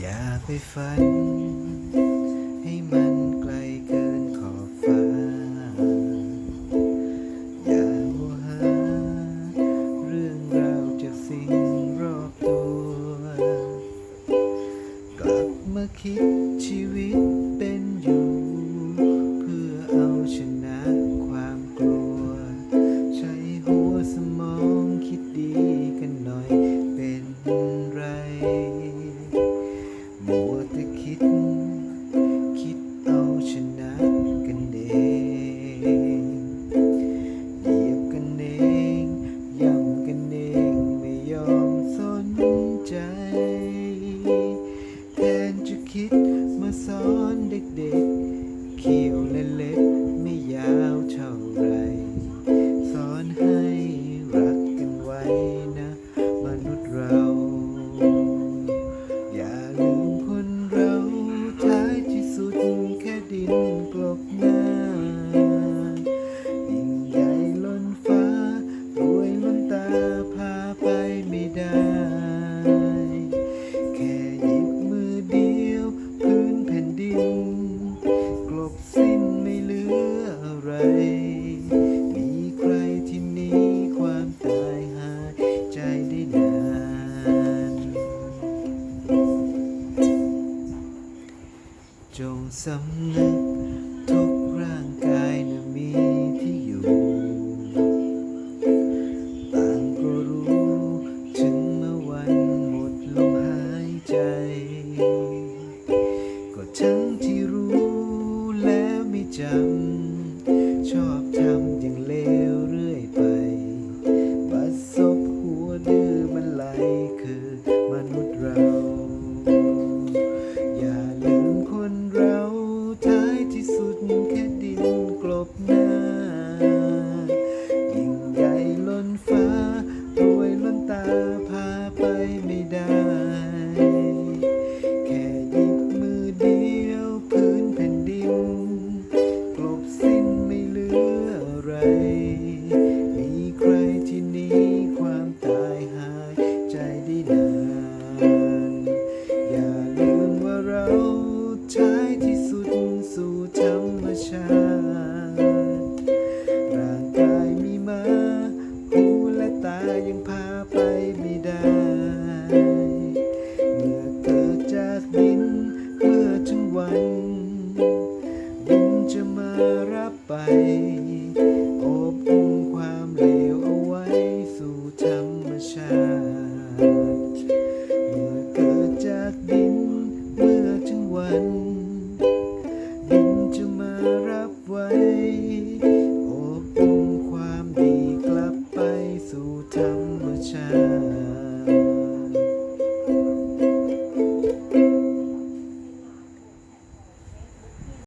อย่าไปฝัน ให้มันไกลเกินขอบฟ้า อย่าหัวหา เรื่องราวจากสิ่งรอบตัว กลับมาคิดชีวิต minsan dikdik. มีใครที่นีความตายหายใจได้นาน จงสำนึกทุกร่างกายนะมีที่อยู่ต่างก็รู้ถึงเมื่อวันหมดลมหายใจ 就 day. heaven.